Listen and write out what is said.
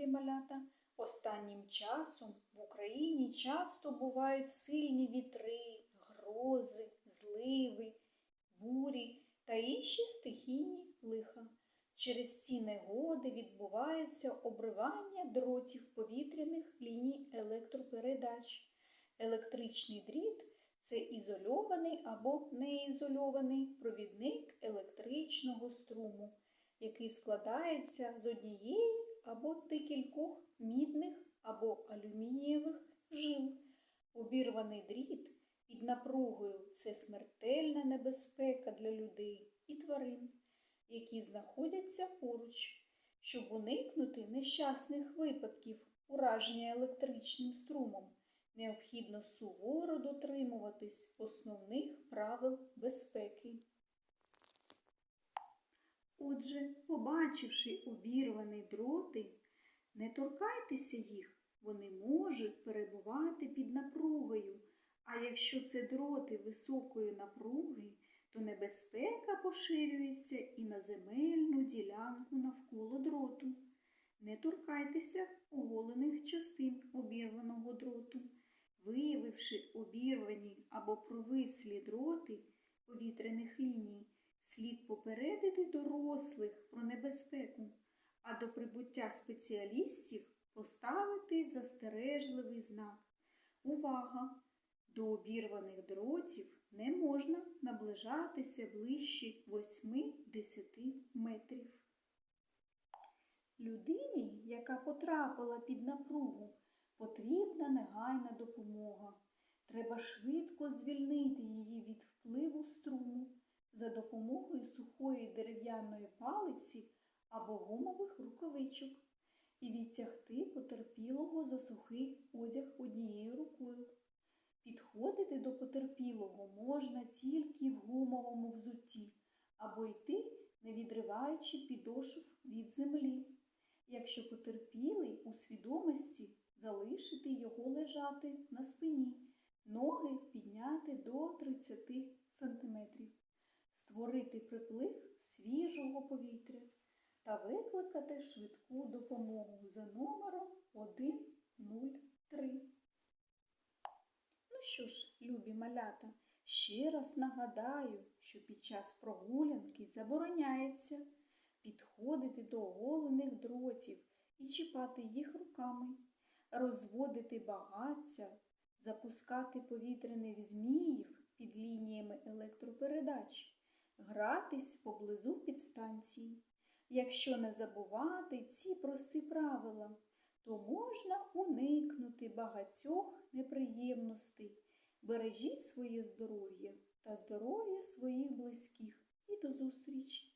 любі малята. Останнім часом в Україні часто бувають сильні вітри, грози, зливи, бурі та інші стихійні лиха. Через ці негоди відбувається обривання дротів повітряних ліній електропередач. Електричний дріт це ізольований або неізольований провідник електричного струму, який складається з однієї або декількох мідних або алюмінієвих жил. Обірваний дріт під напругою це смертельна небезпека для людей і тварин, які знаходяться поруч, щоб уникнути нещасних випадків ураження електричним струмом. Необхідно суворо дотримуватись основних правил безпеки. Отже, побачивши обірвані дроти, не торкайтеся їх, вони можуть перебувати під напругою. А якщо це дроти високої напруги, то небезпека поширюється і на земельну ділянку навколо дроту. Не торкайтеся оголених частин обірваного дроту. Виявивши обірвані або провислі дроти повітряних ліній, слід попередити дорослих про небезпеку, а до прибуття спеціалістів поставити застережливий знак. Увага! До обірваних дротів не можна наближатися ближче 8-10 метрів. Людині, яка потрапила під напругу, потрібна негайна допомога. Треба швидко звільнити її від впливу струму за допомогою сухої дерев'яної палиці або гумових рукавичок і відтягти потерпілого за сухий одяг однією рукою. Підходити до потерпілого можна тільки в гумовому взутті або йти, не відриваючи підошв від землі. Якщо потерпілий у свідомості, залишити його лежати на спині, ноги підняти до 30 см, створити приплив свіжого повітря та викликати швидку допомогу за номером 103. Ну що ж, любі малята, ще раз нагадаю, що під час прогулянки забороняється підходити до оголених дротів і чіпати їх руками, розводити багаття, запускати повітряних зміїв під лініями електропередач, гратись поблизу підстанції. Якщо не забувати ці прості правила, то можна уникнути багатьох неприємностей. Бережіть своє здоров'я та здоров'я своїх близьких. І до зустрічі!